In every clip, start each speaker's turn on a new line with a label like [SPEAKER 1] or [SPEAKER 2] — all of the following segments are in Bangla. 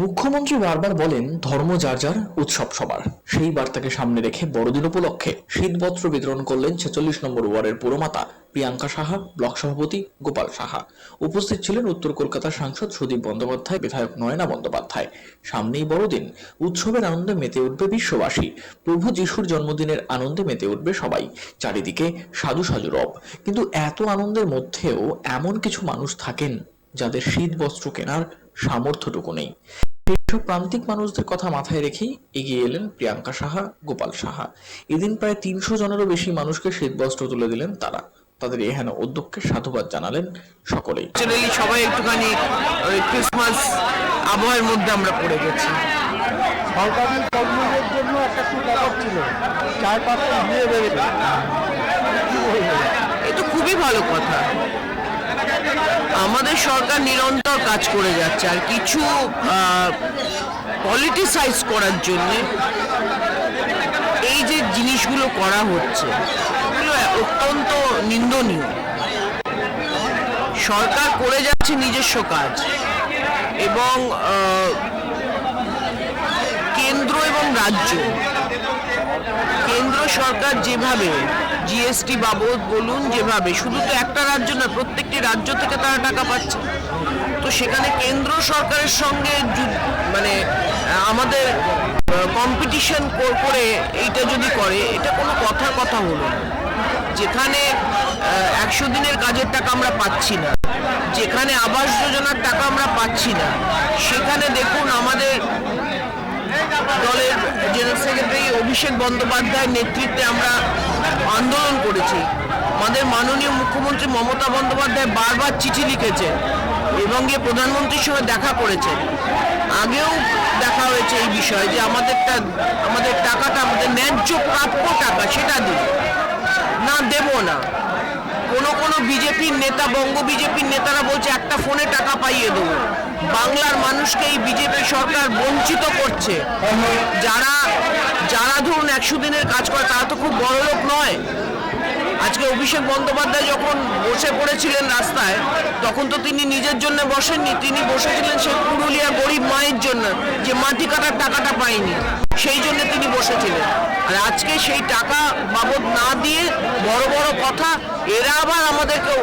[SPEAKER 1] মুখ্যমন্ত্রী বারবার বলেন, ধর্ম যার যার, উৎসব সবার। সেই বার্তাকে সামনে রেখে বড়দিন উপলক্ষে শীতবস্ত্র বিতরণ করলেন ছেচল্লিশ নম্বর ওয়ার্ডের পুরমাতা প্রিয়াঙ্কা সাহা, ব্লক সভাপতি গোপাল সাহা। উপস্থিত ছিলেন উত্তর কলকাতার সাংসদ সুদীপ বন্দ্যোপাধ্যায়, বিধায়ক নয়না বন্দ্যোপাধ্যায়। সামনেই বড়দিন, উৎসবের আনন্দে মেতে উঠবে বিশ্ববাসী। প্রভু যিশুর জন্মদিনের আনন্দে মেতে উঠবে সবাই। চারিদিকে সাধু সাজু রব। কিন্তু এত আনন্দের মধ্যেও এমন কিছু মানুষ থাকেন যাদের শীত বস্ত্র কেনার সামর্থ্যটুকু নেই। এইসব প্রান্তিক মানুষদের কথা মাথায় রেখেই এগিয়ে এলেন প্রিয়াঙ্কা সাহা গোপাল সাহা। এদিন প্রায় তিনশো জনেরও বেশি মানুষকে শীতবস্ত্র তুলে দিলেন তারা। তাদের এহেন উদ্যোগকে সাধুবাদ জানালেন সকলেই।
[SPEAKER 2] সবাই একটুখানি ওই ক্রিসমাস আবহাওয়ার মধ্যে আমরা পড়ে গেছি।
[SPEAKER 3] সরকারি কর্মীদের জন্য একটা সুব্যবস্থা ছিল? চার পাঁচটা দিয়ে বলব
[SPEAKER 2] এ তো খুবই ভালো কথা। আমাদের সরকার নিরন্তর কাজ করে যাচ্ছে আর কিছু পলিটিসাইজ করার জন্য এই যে জিনিসগুলো করা হচ্ছে, এগুলো অত্যন্ত নিন্দনীয়। সরকার করে যাচ্ছে নিজস্ব কাজ এবং কেন্দ্র এবং রাজ্য, কেন্দ্র সরকার যেভাবে জিএসটি বাবদ বলুন যেভাবে, শুধু তো একটা রাজ্য না, প্রত্যেকটি রাজ্য থেকে তারা টাকা পাচ্ছে। তো সেখানে কেন্দ্র সরকারের সঙ্গে মানে আমাদের কম্পিটিশন করে এইটা যদি করে, এটা কোনো কথার কথা হলো যেখানে একশো দিনের কাজের টাকা আমরা পাচ্ছি না, যেখানে আবাস যোজনার টাকা আমরা পাচ্ছি না, সেখানে দেখুন আমাদের দলের জেনারেল সেক্রেটারি অভিষেক বন্দ্যোপাধ্যায়ের নেতৃত্বে আমরা আন্দোলন করেছি। আমাদের মাননীয় মুখ্যমন্ত্রী মমতা বন্দ্যোপাধ্যায় বারবার চিঠি লিখেছে এবং গিয়ে প্রধানমন্ত্রীর সঙ্গে দেখা করেছে। আগেও দেখা হয়েছে এই বিষয়ে যে আমাদেরটা, আমাদের টাকাটা, আমাদের ন্যায্য প্রাপ্য টাকা সেটা দিন না, দেব না। কোনো কোনো বিজেপির নেতা, বঙ্গ বিজেপির নেতারা বলছে, একটা ফোনে টাকা পাইয়ে দেবো। বাংলার মানুষকে এই বিজেপি সরকার বঞ্চিত করছে। যারা যারা ধরুন একশো দিনের কাজ করে, তারা তো খুব বড় লোক নয়। আজকে অভিষেক বন্দ্যোপাধ্যায় যখন বসে পড়েছিলেন রাস্তায় তখন তো তিনি নিজের জন্য বসেননি তিনি বসেছিলেন সেই পুরুলিয়া গরিব মায়ের জন্য যে মাটি কাটার টাকাটা পায়নি সেই জন্য তিনি বসেছিলেন আর আজকে সেই টাকা বাবদ না দিয়ে বড় বড় কথা এরা আবার আমাদেরকে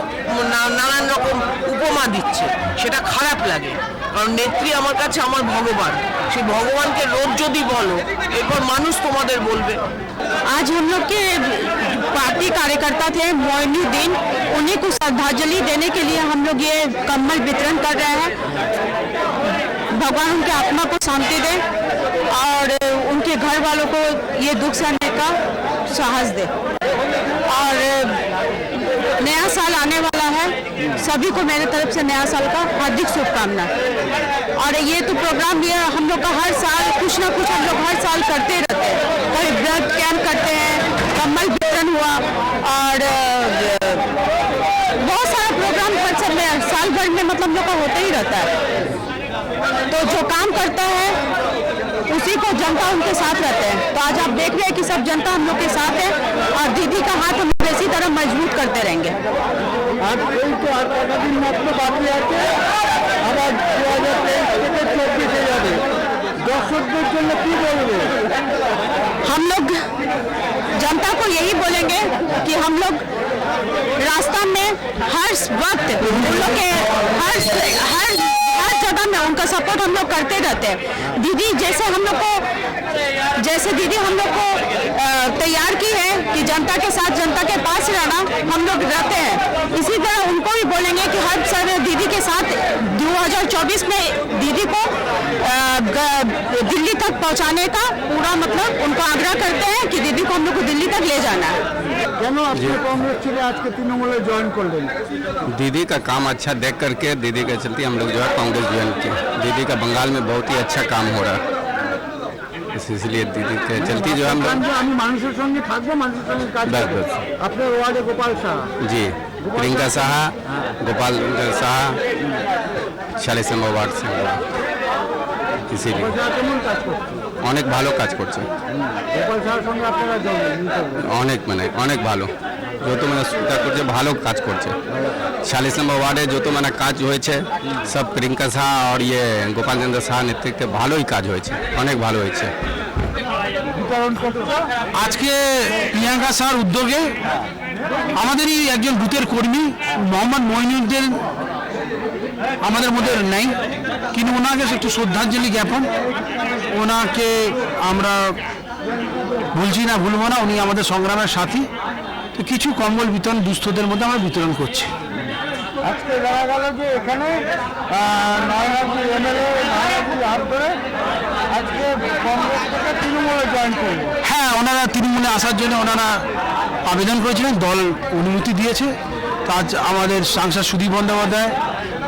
[SPEAKER 2] না- নানান রকম উপমা দিচ্ছে সেটা খারাপ লাগে কারণ নেত্রী আমার কাছে আমার ভগবান সেই ভগবানকে রোজ যদি বলো এরপর মানুষ তোমাদের বলবে
[SPEAKER 4] आज हम लोग के पार्टी कार्यकर्ता थे मोइनी दिन, उन्हीं को श्रद्धांजलि देने के लिए हम लोग ये कम्बल वितरण कर रहे हैं। भगवान उनके आत्मा को शांति दे और उनके घर वालों को ये दुख सहने का साहस दे। और नया साल आने वाला है, सभी को मेरे तरफ़ से नया साल का हार्दिक शुभकामना और ये तो प्रोग्राम ये हम लोग का हर साल कुछ ना कुछ हम लोग हर साल करते रहते हैं। कोई ब्लड कैंप करते हैं, कम्बल हुआ और अ, बहुत सारा प्रोग्राम हर सब में साल भर में मतलब हम लोग का होता ही रहता है तो जो काम करता है उसी को जनता उनके साथ रहते हैं तो आज आप देख रहे हैं कि सब जनता हम लोग के साथ है और दीदी का हाथ हम लोग इसी तरह मजबूत करते रहेंगे
[SPEAKER 3] আর এই তো আর কটা দিন মাত্র বাকি আছে আবার দু হাজার তেইশ থেকে চব্বিশে যাবে দর্শকদের জন্য কি বলবে
[SPEAKER 4] हम लोग जनता को यही बोलेंगे कि हम लोग रास्ता में हर वक्त के हर हर हर जगह में उनका सपोर्ट हम लोग करते रहते हैं। दीदी, जैसे हम लोग को जैसे दीदी हम लोग को तैयार की है कि जनता के साथ, जनता के पास रहना हम लोग रहते हैं। इसी तरह उनको भी बोलेंगे कि हर के साथ 2024 में दीदी को अ, ग- दिल्ली तक पहुंचाने का पूरा मतलब उनको आग्रह करते हैं कि दीदी को हम लोग को दिल्ली तक ले जाना है
[SPEAKER 3] কেন আপনি কংগ্রেস ছেড়ে আজকে তৃণমূলে জয়েন করলেন
[SPEAKER 5] दीदी का काम अच्छा देख करके दीदी के चलते हम लोग जो है कांग्रेस ज्वाइन किए दीदी का बंगाल में बहुत ही अच्छा काम हो रहा है इस- इसलिए दीदी के चलते जो है हम
[SPEAKER 3] বলছেন
[SPEAKER 5] लोग
[SPEAKER 3] যে আমি মানুষের সঙ্গে থাকবো মানুষের সঙ্গে কাজ
[SPEAKER 5] ব্যাস,
[SPEAKER 3] করবো
[SPEAKER 5] ব্যাস।
[SPEAKER 3] আপনার ওয়ার্ডে গোপাল শাহ
[SPEAKER 5] जी রিঙ্কা সাহা
[SPEAKER 3] গোপাল সাহা শালি ওয়ার্ড
[SPEAKER 5] অনেক ভালো কাজ করছে। অনেক মানে অনেক ভালো। যত মানে সুবিধা করছে, ভালো কাজ করছে। চালিশ নম্বর ওয়ার্ডে যত মানে কাজ হয়েছে, সব প্রিঙ্কা শাহ আর ইয়ে গোপাল চন্দ্র শাহ নেতৃত্বে ভালোই কাজ হয়েছে, অনেক ভালো হয়েছে।
[SPEAKER 6] আজকে প্রিয়াঙ্কা শাহর উদ্যোগে আমাদেরই একজন বুথের কর্মী মোহাম্মদ মঈনুদ্দিন আমাদের মধ্যে নেই। কিন্তু ওনাকে একটু শ্রদ্ধাঞ্জলি জ্ঞাপন। ওনাকে আমরা ভুলছি না ভুলবো না। উনি আমাদের সংগ্রামের সাথী। তো কিছু কম্বল বিতরণ দুস্থদের মধ্যে আমরা বিতরণ করছি।
[SPEAKER 3] আজকে দেখা গেল যে এখানে এমএলএ নয়নাজির হাত ধরে আজকে কংগ্রেস থেকে তৃণমূলে জয়েন করল।
[SPEAKER 6] হ্যাঁ ওনারা তৃণমূলে আসার জন্য ওনারা আবেদন করেছিলেন দল অনুমতি দিয়েছে। কাজ আমাদের সাংসদ সুদীপ বন্দ্যোপাধ্যায়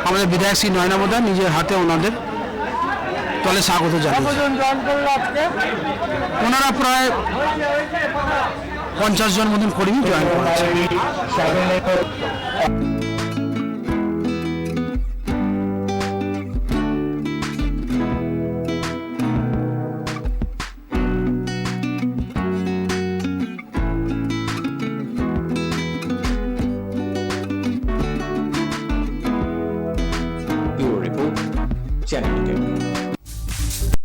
[SPEAKER 6] আমাদের বিধায়ক শ্রী নয়না মোদা নিজের হাতে ওনাদের দলে স্বাগত জানিয়েছে। ওনারা প্রায় পঞ্চাশ জন মতন কর্মী জয়েন করেছে।
[SPEAKER 1] き合い